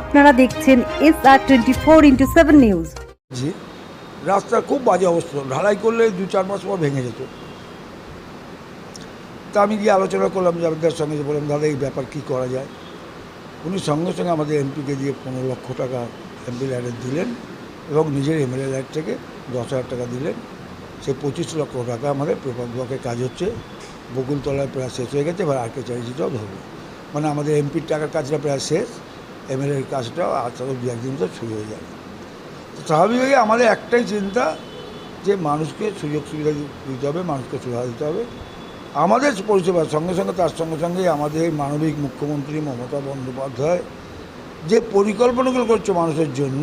আপনারা দেখছেন S R twenty four into seven news জি রাস্তার খুব বাজে অবস্থা। ঢালাই করলে দু চার মাস পর ভেঙে যেত। তা আমি গিয়ে আলোচনা করলাম যাদের সঙ্গে যে বললাম, দাদা, এই ব্যাপার কী করা যায়? উনি সঙ্গে সঙ্গে আমাদের এমপিকে দিয়ে পনেরো লক্ষ টাকা এমপি ল্যাডের দিলেন এবং নিজের এমএলএ ল্যাড থেকে দশ হাজার টাকা দিলেন। সেই পঁচিশ লক্ষ টাকা আমাদের পেপার ব্লকের কাজ হচ্ছে। বকুলতলায় প্রায় শেষ হয়ে গেছে, এবার আরকে চারিজিটাও ধরবে। মানে আমাদের এমপির টাকার কাজটা প্রায় শেষ। এমএলএর কাজটাও আর তাদের দু একদিন তো শুরু হয়ে যাবে। তো স্বাভাবিকভাবে আমাদের একটাই চিন্তা যে মানুষকে সুযোগ সুবিধা দিতে হবে, মানুষকে সুবিধা দিতে হবে। আমাদের পরিষেবার সঙ্গে সঙ্গে, তার সঙ্গে সঙ্গে আমাদের মানবিক মুখ্যমন্ত্রী মমতা বন্দ্যোপাধ্যায় যে পরিকল্পনাগুলো করছে মানুষের জন্য,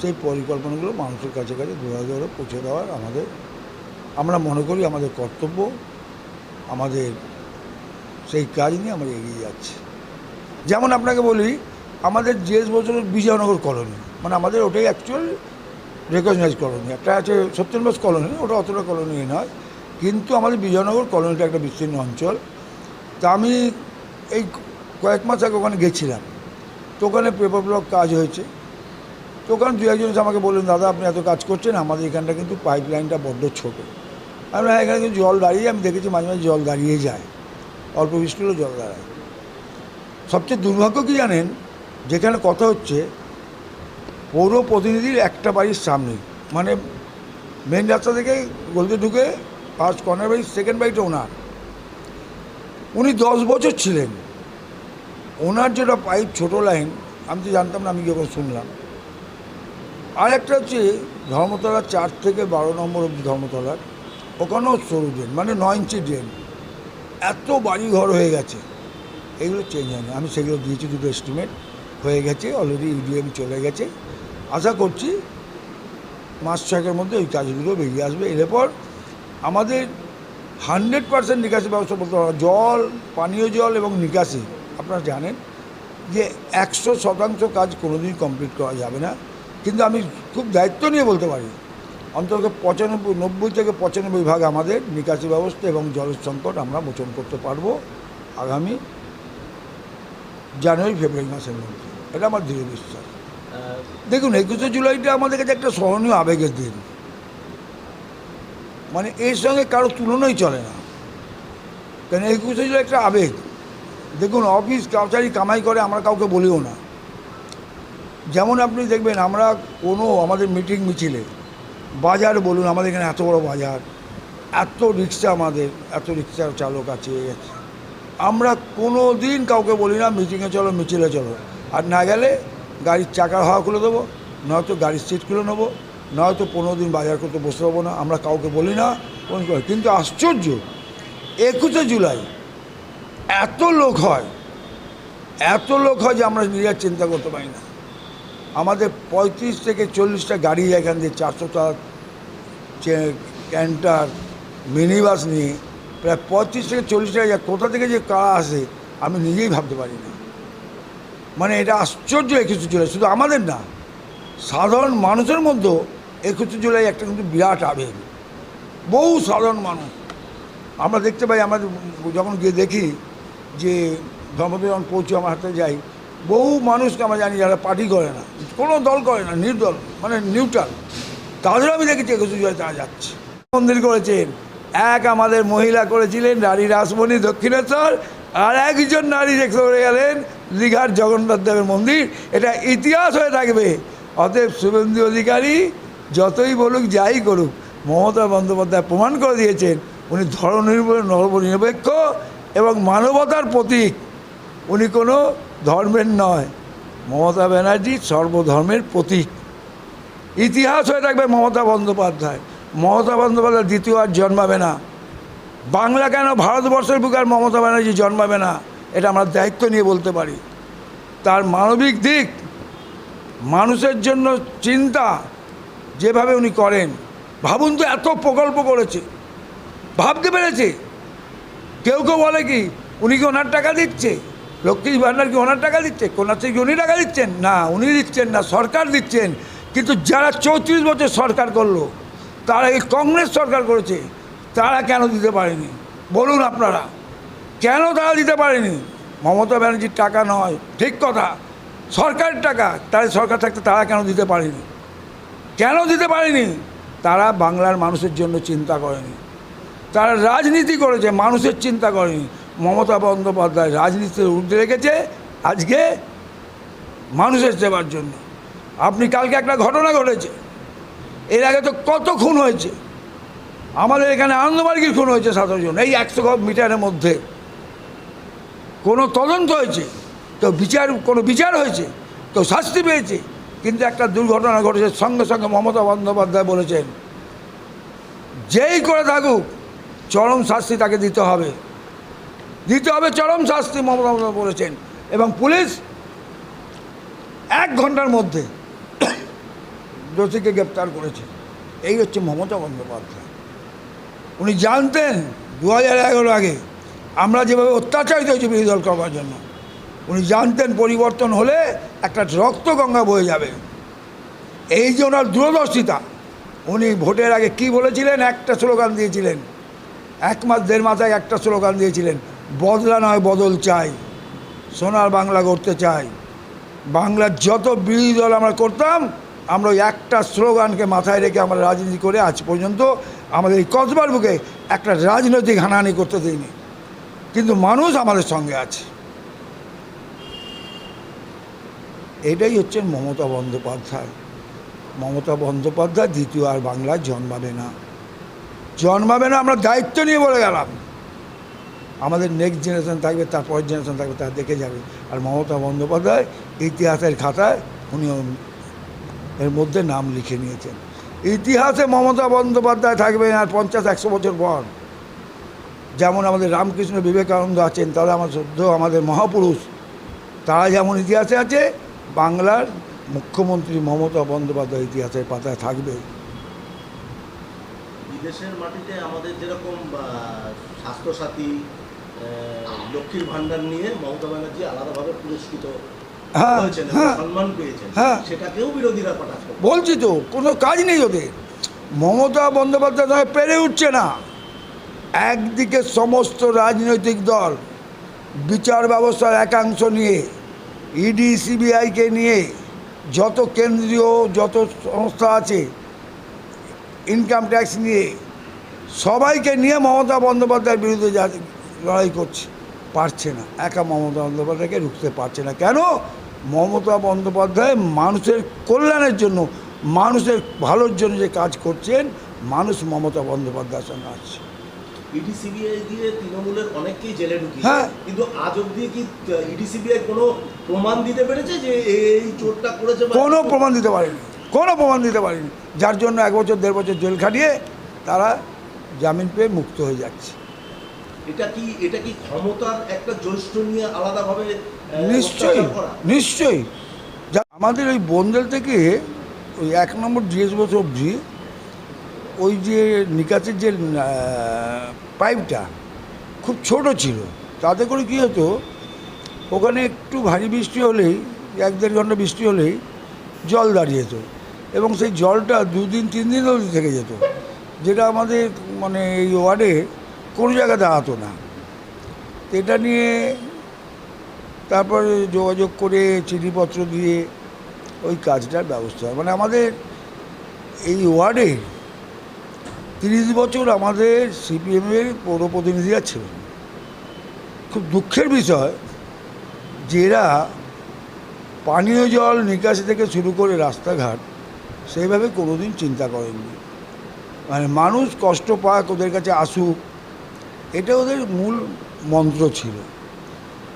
সেই পরিকল্পনাগুলো মানুষের কাছে কাছে দৌড়া দৌড়ে পৌঁছে দেওয়ার আমাদের, আমরা মনে করি আমাদের কর্তব্য, আমাদের সেই কাজ নিয়ে আমরা এগিয়ে যাচ্ছি। যেমন আপনাকে বলি আমাদের জিএস বছরের বিজয়নগর কলোনি মানে আমাদের ওটাই অ্যাকচুয়াল রেকগনাইজ কলোনি। একটা আছে সত্যেনবাস কলোনি ওটা অতটা কলোনি নয়। কিন্তু আমাদের বিজয়নগর কলোনিটা একটা বিস্তীর্ণ অঞ্চল। তা আমি এই কয়েক মাস আগে ওখানে গেছিলাম। তো ওখানে পেপার ব্লক কাজ হয়েছে। তো ওখানে দু একজন আমাকে বললেন দাদা আপনি এত কাজ করছেন আমাদের এখানটা কিন্তু পাইপ লাইনটা বড্ড ছোটো। আমি বললাম, এখানে কিন্তু জল দাঁড়িয়ে আমি দেখেছি মাঝে মাঝে জল দাঁড়িয়ে যায়। অল্প বৃষ্টি হলেও জল দাঁড়ায়। সবচেয়ে দুর্ভাগ্য কি জানেন যেখানে কথা হচ্ছে, পৌর প্রতিনিধির একটা বাড়ির সামনে মানে মেন রাস্তা থেকে গলিতে ঢুকে ফার্স্ট কর্নার বাড়ি সেকেন্ড বাড়িটা ওনার। উনি দশ বছর ছিলেন। ওনার যেটা পাইপ ছোট লাইন, আমি তো জানতাম না, আমি যখন শুনলাম। আর একটা হচ্ছে ধর্মতলা চার থেকে বারো নম্বর অব্দি ধর্মতলার, ওখানেও সরু ড্রেন মানে নয় ইঞ্চি ড্রেন এত বাড়ি ঘর হয়ে গেছে। এগুলো চেঞ্জ হয়নি। আমি সেগুলো দিয়েছি দুটো এস্টিমেট হয়ে গেছে অলরেডি ইডিএম চলে গেছে। আশা করছি মাস ছয়েকের মধ্যে ওই কাজগুলো বেরিয়ে আসবে। এরপর আমাদের হান্ড্রেড পার্সেন্ট নিকাশি ব্যবস্থা বলতে পারব জল, পানীয় জল এবং নিকাশি। আপনারা জানেন যে একশো শতাংশ কাজ কোনোদিন কমপ্লিট করা যাবে না। কিন্তু আমি খুব দায়িত্ব নিয়ে বলতে পারি, অন্তত পঁচানব্বই, নব্বই থেকে পঁচানব্বই ভাগ আমাদের নিকাশি ব্যবস্থা এবং জলের সংকট আমরা মোচন করতে পারব আগামী জানুয়ারি, ফেব্রুয়ারি মাসের মধ্যে। এটা আমার দৃঢ় বিশ্বাস। দেখুন, একুশে জুলাইটা আমাদের কাছে একটা স্মরণীয় আবেগের দিন। মানে এর সঙ্গে কারও তুলনাই চলে না। কেন? একুশে জুলাই একটা আবেগ। দেখুন, অফিস কাছারি কামাই করে আমরা কাউকে বলিও না। যেমন আপনি দেখবেন, আমরা কোনো আমাদের মিটিং মিছিলে, বাজার বলুন, আমাদের এখানে এত বড় বাজার, এত রিক্সা আমাদের, এত রিক্সার চালক আছে। আমরা কোনো দিন কাউকে বলি না, মিটিংয়ে চলো, মিছিলে চলো। আর না গেলে গাড়ির চাকার হাওয়া খুলে দেবো নয়তো গাড়ির সিট খুলে নেব নয়তো পনেরো দিন বাজার করতে বসে হব না, আমরা কাউকে বলি না কিন্তু আশ্চর্য, একুশে জুলাই এত লোক হয়, এত লোক হয় যে আমরা নিজের চিন্তা করতে পারি না। আমাদের পঁয়ত্রিশ থেকে চল্লিশটা গাড়ি এখান দিয়ে চারশোটা ক্যান্টার মিনি বাস নিয়ে, প্রায় পঁয়ত্রিশ থেকে চল্লিশটা কোথা থেকে যে কারা আসে, আমি নিজেই ভাবতে পারি না। মানে এটা আশ্চর্য একুশে জুলাই, শুধু আমাদের না, সাধারণ মানুষের মধ্যেও একুশে জুলাই একটা কিন্তু বিরাট আবেগ। বহু সাধারণ মানুষ, আমরা দেখতে পাই আমাদের যখন গিয়ে দেখি যে ধর্মতে যখন পৌঁছে আমার হাতে যাই, বহু মানুষকে আমরা জানি যারা পার্টি করে না, কোনো দল করে না, নির্দল মানে নিউট্রাল। তাদেরও আমি দেখেছি একুশে জুলাই তারা যাচ্ছে। মন্দির করেছেন, এক আমাদের মহিলা করেছিলেন, নারী রাসমণি দক্ষিণেশ্বর, আর একজন নারী দেখতে গেলেন দীঘার জগন্নাথ দেবের মন্দির, এটা ইতিহাস হয়ে থাকবে। অতএব শুভেন্দু অধিকারী যতই বলুক, যাই করুক, মমতা বন্দ্যোপাধ্যায় প্রমাণ করে দিয়েছেন, উনি ধর্মনির্ভর নর্মনিরপেক্ষ এবং মানবতার প্রতীক। উনি কোনো ধর্মের নয়, মমতা ব্যানার্জি সর্বধর্মের প্রতীক। ইতিহাস হয়ে থাকবে মমতা বন্দ্যোপাধ্যায়। মমতা বন্দ্যোপাধ্যায় দ্বিতীয় আর জন্মাবে না। বাংলা কেন? ভারতবর্ষের বুকে আর মমতা ব্যানার্জি জন্মাবে না। এটা আমরা দায়িত্ব নিয়ে বলতে পারি। তার মানবিক দিক, মানুষের জন্য চিন্তা যেভাবে উনি করেন, ভাবুন তো এত প্রকল্প করেছে। ভাবতে পেরেছে? কেউ কেউ বলে কি, উনি কি ওনার টাকা দিচ্ছে? লক্ষ্মী ভাণ্ডার কি ওনার টাকা দিচ্ছে? কন্যাশ্রী কি উনি টাকা দিচ্ছেন? না, উনি দিচ্ছেন না, সরকার দিচ্ছেন। কিন্তু যারা চৌত্রিশ বছর সরকার করল, তারা এই কংগ্রেস সরকার করেছে, তারা কেন দিতে পারেনি? বলুন আপনারা। কেন তারা দিতে পারেনি? মমতা ব্যানার্জির টাকা নয়। ঠিক কথা। সরকারের টাকা। তাই সরকার থাকতে তারা কেন দিতে পারেনি? কেন দিতে পারেনি? তারা বাংলার মানুষের জন্য চিন্তা করেনি। তারা রাজনীতি করেছে, মানুষের চিন্তা করেনি। মমতা বন্দ্যোপাধ্যায় রাজনীতির ঊর্ধ্বে রেখেছে আজকে মানুষের সেবার জন্য। আপনি কালকে একটা ঘটনা ঘটেছে। এর আগে তো কত খুন হয়েছে। আমাদের এখানে আনন্দমার্গির খুন হয়েছে জন এই একশো মিটারের মধ্যে। কোনো তদন্ত হয়েছে, তো বিচার, কোনো বিচার হয়েছে, তো শাস্তি পেয়েছে। কিন্তু একটা দুর্ঘটনা ঘটেছে, সঙ্গে সঙ্গে মমতা বন্দ্যোপাধ্যায় বলেছেন, যেই করে থাকুক, চরম শাস্তি তাকে দিতে হবে। দিতে হবে চরম শাস্তি, মমতা বন্দ্যোপাধ্যায় বলেছেন। এবং পুলিশ এক ঘণ্টার মধ্যে দোষীকে গ্রেপ্তার করেছে। এই হচ্ছে মমতা বন্দ্যোপাধ্যায়। উনি জানতেন, দু হাজার এগারো আগে আমরা যেভাবে অত্যাচারিত হয়েছি বিরোধী দল করবার জন্য, উনি জানতেন পরিবর্তন হলে একটা রক্ত গঙ্গা বয়ে যাবে। এই যে ওনার দূরদর্শিতা, উনি ভোটের আগে কি বলেছিলেন? একটা স্লোগান দিয়েছিলেন। এক মাস, দেড় মাথায় একটা স্লোগান দিয়েছিলেন, বদলা নয়, বদল চাই। সোনার বাংলা করতে চাই। বাংলার যত বিরোধী দল আমরা করতাম, আমরা ওই একটা স্লোগানকে মাথায় রেখে আমরা রাজনীতি করে আজ পর্যন্ত আমাদের এই কসবার বুকে একটা রাজনৈতিক হানাহানি করতে দিইনি। কিন্তু মানুষ আমাদের সঙ্গে আছে। এটাই হচ্ছে মমতা বন্দ্যোপাধ্যায়। মমতা বন্দ্যোপাধ্যায় দ্বিতীয় আর বাংলায় জন্মাবে না। জন্মাবে না, আমরা দায়িত্ব নিয়ে বলে গেলাম। আমাদের নেক্সট জেনারেশন থাকবে, তার পরের জেনারেশন থাকবে, তারা দেখে যাবে। আর মমতা বন্দ্যোপাধ্যায় ইতিহাসের খাতায় উনি এর মধ্যে নাম লিখে নিয়েছেন। ইতিহাসে মমতা বন্দ্যোপাধ্যায় থাকবেন আর পঞ্চাশ, একশো বছর পর। যেমন আমাদের রামকৃষ্ণ বিবেকানন্দ আছেন তারা আমার শ্রদ্ধ আমাদের মহাপুরুষ তারা যেমন ইতিহাসে আছে বাংলার মুখ্যমন্ত্রী মমতা বন্দ্যোপাধ্যায় ইতিহাসের পাতায় থাকবে বিদেশের মাটিতে আমাদের যেরকম স্বাস্থ্যসাথী লক্ষ্মীর ভান্ডার নিয়ে মমতা ব্যানার্জি আলাদাভাবে পুরস্কৃত হ্যাঁ, হ্যাঁ। সম্মান পেয়েছেন হ্যাঁ। সেটাকেও বিরোধীরা বলছি তো কোনো কাজ নেই ওদের মমতা বন্দ্যোপাধ্যায় পেরে উঠছে না একদিকে সমস্ত রাজনৈতিক দল, বিচার ব্যবস্থার একাংশ নিয়ে ইডি সিবিআইকে নিয়ে যত কেন্দ্রীয় যত সংস্থা আছে ইনকাম ট্যাক্স নিয়ে সবাইকে নিয়ে মমতা বন্দ্যোপাধ্যায়ের বিরুদ্ধে লড়াই করছে, পারছে না। একা মমতা বন্দ্যোপাধ্যায়কে রুখতে পারছে না। কেন? মমতা বন্দ্যোপাধ্যায় মানুষের কল্যাণের জন্য, মানুষের ভালোর জন্য যে কাজ করছেন, মানুষ মমতা বন্দ্যোপাধ্যায়ের সঙ্গে আছে ইডি সিবিআই দিয়ে তৃণমূলের অনেককেই জেলে ঢুকিয়েছে। হ্যাঁ। কিন্তু আজ অব্দি কি ইডি সিবিআই কোনো প্রমাণ দিতে পেরেছে যে এই চোরটা করেছে কোনো প্রমাণ দিতে পারেনি। কোনো প্রমাণ দিতে পারেনি। যার জন্য এক বছর দেড় বছর জেল খাটিয়ে তারা জামিন পেয়ে মুক্ত হয়ে যাচ্ছে। এটা কি এটা কি ক্ষমতার একটা জ্যৈষ্ঠ নিয়ে আলাদাভাবে নিশ্চয়ই নিশ্চয়ই। যা আমাদের ওই বন্দেল থেকে ওই এক নম্বর জিএস বস অবধি ওই যে নিকাশের যে পাইপটা খুব ছোট ছিল। তাতে করে কী হতো, ওখানে একটু ভারী বৃষ্টি হলেই, এক দেড় ঘণ্টা বৃষ্টি হলেই জল দাঁড়িয়ে যেত এবং সেই জলটা দুদিন, তিন দিন অবধি থেকে যেত। যেটা আমাদের মানে এই ওয়ার্ডে কোনো জায়গায় দাঁড়াতো না। এটা নিয়ে তারপরে যোগাযোগ করে চিঠিপত্র দিয়ে ওই কাজটার ব্যবস্থা মানে আমাদের এই ওয়ার্ডে তিরিশ বছর আমাদের সিপিএমের পৌর প্রতিনিধিরা ছিলেন। খুব দুঃখের বিষয় যেরা পানীয় জল নিকাশি থেকে শুরু করে রাস্তাঘাট সেইভাবে কোনোদিন চিন্তা করেননি। মানে মানুষ কষ্ট পাক ওদের কাছে আসুক, এটা ওদের মূল মন্ত্র ছিল।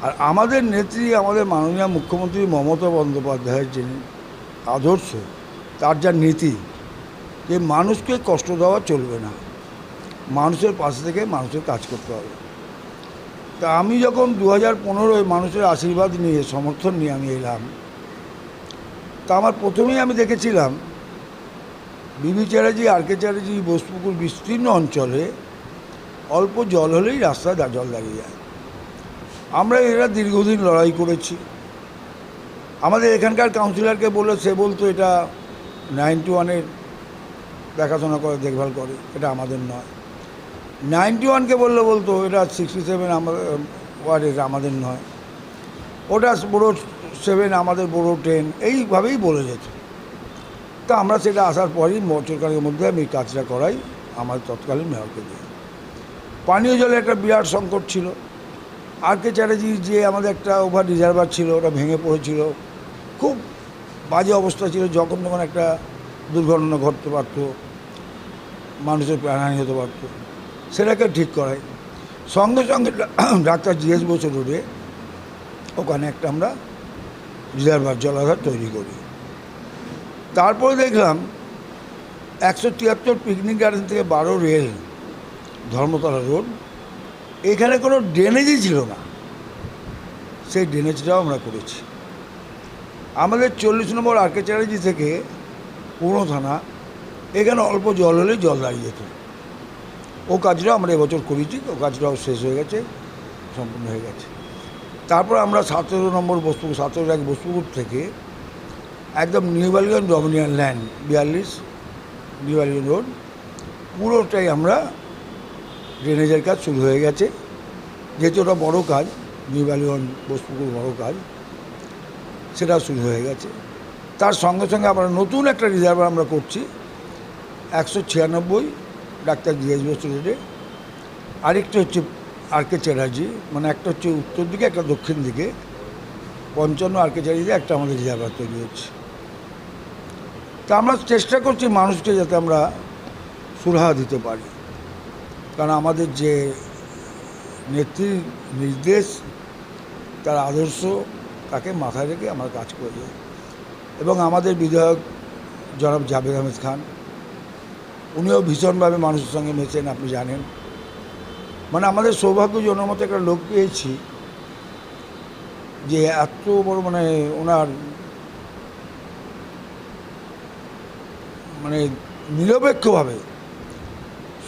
আর আমাদের নেত্রী, আমাদের মাননীয় মুখ্যমন্ত্রী মমতা বন্দ্যোপাধ্যায়ের যিনি আদর্শ, তার যা নীতি যে মানুষকে কষ্ট দেওয়া চলবে না। মানুষের পাশে থেকে মানুষের কাজ করতে হবে। তা আমি যখন দু হাজার পনেরোয় মানুষের আশীর্বাদ নিয়ে, সমর্থন নিয়ে আমি এলাম, তা আমার প্রথমেই আমি দেখেছিলাম, বিবি চ্যাটার্জি, আর কে চ্যাটার্জি বোসপুকুর বিস্তীর্ণ অঞ্চলে অল্প জল হলেই রাস্তায় জল দাঁড়িয়ে যায়। আমরা এরা দীর্ঘদিন লড়াই করেছি। আমাদের এখানকার কাউন্সিলরকে বললে, সে বলতো এটা নাইনটি ওয়ানের দেখাশোনা করে, দেখভাল করে, এটা আমাদের নয়। নাইনটি ওয়ানকে বললে বলতো, এটা সিক্সটি সেভেন আমাদের ওয়ার্ডের আমাদের নয়। ওটা পুরো সেভেন আমাদের বড় টেন এইভাবেই বলে যেত। তা আমরা সেটা আসার পরই বছরকালের মধ্যে আমি কাজটা করাই, আমার তৎকালীন মেয়রকে দিয়ে। পানীয় জলে একটা বিরাট সংকট ছিল। আর কে চ্যাটার্জি যে আমাদের একটা ওভার রিজার্ভার ছিল, ওটা ভেঙে পড়েছিল। খুব বাজে অবস্থা ছিল, যখন তখন একটা দুর্ঘটনা ঘটতে পারতো। মানুষের প্রাণহানি হতে পারতো। সেটাকে ঠিক করাই। সঙ্গে সঙ্গে ডাক্তার জিএস বসু রোডে, ওখানে একটা আমরা রিজার্ভার জলাধার তৈরি করি। তারপরে দেখলাম একশো তিয়াত্তর পিকনিক গার্ডেন থেকে বারো রেল, ধর্মতলা রোড, এখানে কোনো ড্রেনেজই ছিল না। সেই ড্রেনেজটাও আমরা করেছি। আমাদের চল্লিশ নম্বর আরকে চ্যাটার্জি থেকে পুরনো থানা এখানে অল্প জল হলে জল দাঁড়িয়ে যেত। ও কাজটাও আমরা এবছর করেছি, ও কাজটাও শেষ হয়ে গেছে, সম্পূর্ণ হয়ে গেছে। তারপর আমরা সতেরো নম্বর বস্তু সতেরো এক বস্তুপুর থেকে একদম নিউ বালিগঞ্জ ডমিনিয়ান ল্যান্ড, বিয়াল্লিশ নিউ বালিগঞ্জ রোড, পুরোটাই আমরা ড্রেনেজের কাজ শুরু হয়ে গেছে। যেহেতু ওটা বড়ো কাজ, নিউ বালিগঞ্জ বস্তুপুর বড়ো কাজ, সেটা শুরু হয়ে গেছে। তার সঙ্গে সঙ্গে আমরা নতুন একটা রিজার্ভার আমরা করছি একশো ছিয়ানব্বই, ডাক্তার জিএস বসু রোডে আরেকটা হচ্ছে আর কে চ্যাটার্জি মানে একটা হচ্ছে উত্তর দিকে, একটা দক্ষিণ দিকে। পঞ্চান্ন আর কে চ্যাটার্জিতে একটা আমাদের রিজার্ভার তৈরি হচ্ছে। তা আমরা চেষ্টা করছি মানুষকে যাতে আমরা সুরাহা দিতে পারি। কারণ আমাদের যে নেত্রীর নির্দেশ, তার আদর্শ, তাকে মাথায় রেখে আমরা কাজ করে এবং আমাদের বিধায়ক জনাব জাভেদ আহমেদ খান উনিও ভীষণভাবে মানুষের সঙ্গে মেশেন আপনি জানেন। মানে আমাদের সৌভাগ্যজনক মতো একটা লোক পেয়েছি যে এত বড় মানে ওনার মানে নিরপেক্ষভাবে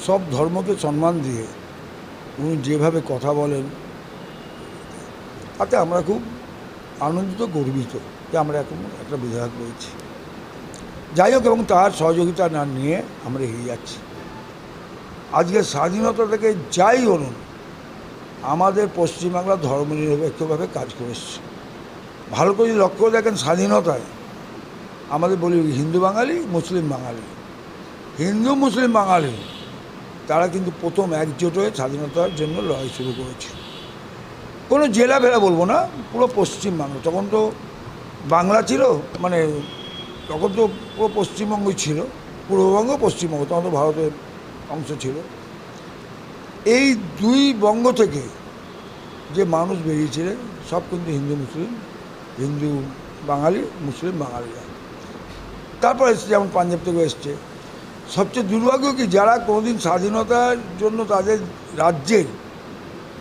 সব ধর্মকে সম্মান দিয়ে উনি যেভাবে কথা বলেন, তাতে আমরা খুব আনন্দিত, গর্বিত যে আমরা এখন একটা বিধায়ক রয়েছি। যাই হোক, এবং তার সহযোগিতা না নিয়ে আমরা এগিয়ে যাচ্ছি। আজকে স্বাধীনতা থেকে যাই বলুন, আমাদের পশ্চিমবাংলা ধর্মনিরপেক্ষভাবে কাজ করে এসছে। ভালো করে লক্ষ্য দেখেন স্বাধীনতায়, আমাদের বলি হিন্দু বাঙালি, মুসলিম বাঙালি। হিন্দু, মুসলিম বাঙালি, তারা কিন্তু প্রথম একজোট হয়ে স্বাধীনতার জন্য লড়াই শুরু করেছে। কোনো জেলা ভেলা বলব না, পুরো পশ্চিমবাংলা। তখন তো বাংলা ছিল মানে তখন তো পুরো পশ্চিমবঙ্গই ছিল, পূর্ববঙ্গ, পশ্চিমবঙ্গ, তখন তো ভারতের অংশ ছিল। এই দুই বঙ্গ থেকে যে মানুষ বেরিয়েছিলেন, সব কিন্তু হিন্দু, মুসলিম, হিন্দু বাঙালি, মুসলিম বাঙালিরা তারপর এসছে যেমন পাঞ্জাব থেকে এসছে। সবচেয়ে দুর্ভাগ্য কি, যারা কোনোদিন স্বাধীনতার জন্য তাদের রাজ্যের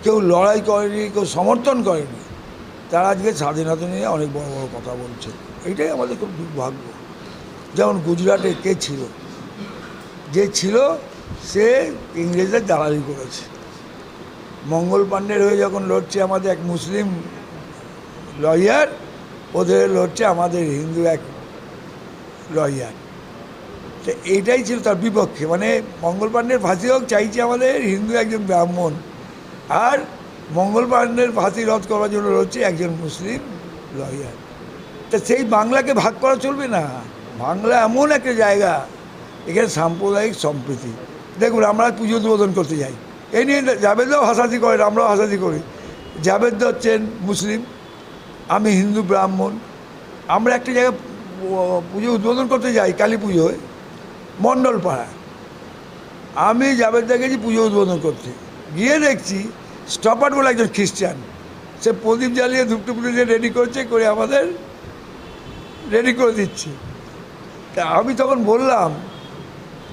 কেউ লড়াই করেনি, কেউ সমর্থন করেনি, তারা আজকে স্বাধীনতা নিয়ে অনেক বড় বড় কথা বলছে। এইটাই আমাদের খুব দুর্ভাগ্য। যেমন গুজরাটে কে ছিল? যে ছিল, সে ইংরেজদের দালালি করেছে। মঙ্গল পাণ্ডের হয়ে যখন লড়ছে আমাদের এক মুসলিম লয়ার ওদের লড়ছে আমাদের হিন্দু এক লয়ার তো এইটাই ছিল তার বিপক্ষে। মানে মঙ্গল পাণ্ডের ফাঁসি হোক, চাইছে আমাদের হিন্দু একজন ব্রাহ্মণ। আর মঙ্গল পাণ্ডের ফাঁসি রদ করার জন্য লড়ছে একজন মুসলিম লয়ার তা সেই বাংলাকে ভাগ করা চলবে না। বাংলা এমন একটা জায়গা, এখানে সাম্প্রদায়িক সম্প্রীতি। দেখুন, আমরা পুজো উদ্বোধন করতে যাই। এই নিয়ে জাভেদও হাসাদি করেন, আমরাও হাসাদি করি। জাভেদ হচ্ছেন মুসলিম, আমি হিন্দু, ব্রাহ্মণ। আমরা একটা জায়গায় পুজো উদ্বোধন করতে যাই, কালী পুজোয়, মণ্ডলপাড়া। আমি জাভেদা গেছি পুজো উদ্বোধন করতে। গিয়ে দেখছি স্টপার বলে একজন খ্রিস্টান। সে প্রদীপ জ্বালিয়ে ধূপটুপ দিয়ে রেডি করছে, করে আমাদের রেডি করে দিচ্ছে। তা আমি তখন বললাম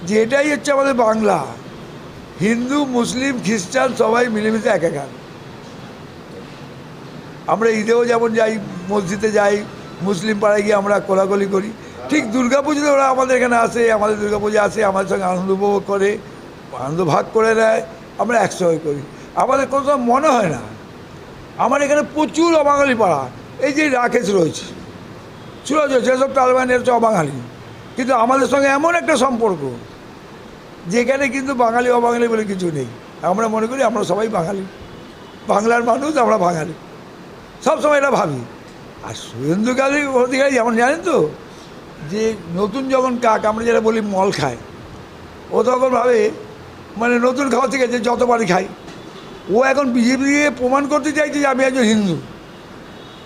যে এটাই হচ্ছে আমাদের বাংলা। হিন্দু, মুসলিম, খ্রিস্টান সবাই মিলেমিশে এক একান। আমরা ঈদেও যেমন যাই, মসজিদে যাই, মুসলিম পাড়ায় গিয়ে আমরা কোলাকুলি করি। ঠিক দুর্গা পুজোতে ওরা আমাদের এখানে আসে, আমাদের দুর্গা পুজো আসে, আমাদের সঙ্গে আনন্দ উপভোগ করে, আনন্দ ভাগ করে নেয়, আমরা একসঙ্গে করি। আমাদের কোনো সময় মনে হয় না। আমার এখানে প্রচুর অবাঙালি পাড়া। এই যে রাকেশ রয়েছে সুরজ যেসব তালেবান হচ্ছে অবাঙালি। কিন্তু আমাদের সঙ্গে এমন একটা সম্পর্ক, যেখানে কিন্তু বাঙালি, অবাঙালি বলে কিছু নেই। আমরা মনে করি আমরা সবাই বাঙালি। বাংলার মানুষ, আমরা বাঙালি। সব সময় এটা ভাবি। আর শুভেন্দু কালী অধিকারী যেমন, জানেন তো? যে নতুন যখন কাক, আমরা যেটা বলি মল খায়, ও তখন ভাবে মানে নতুন খাওয়া থেকে যে যতবারই খাই, ও এখন বিজেপিকে প্রমাণ করতে চাইছে যে আমি একজন হিন্দু।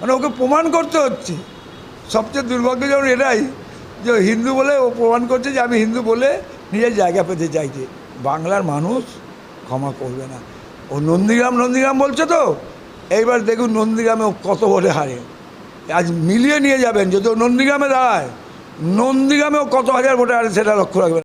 মানে ওকে প্রমাণ করতে হচ্ছে। সবচেয়ে দুর্ভাগ্যজনক এটাই যে হিন্দু বলে ও প্রমাণ করছে যে আমি হিন্দু বলে নিজের জায়গা পেতে চাইছে। বাংলার মানুষ ক্ষমা করবে না। ও নন্দীগ্রাম নন্দীগ্রাম বলছে তো? এইবার দেখুন নন্দীগ্রামে কত ভোটে হারে। আজ মিলিয়ে নিয়ে যাবেন, যদি ও নন্দীগ্রামে দাঁড়ায়, নন্দীগ্রামেও কত হাজার ভোটে হারে সেটা লক্ষ্য রাখবেন।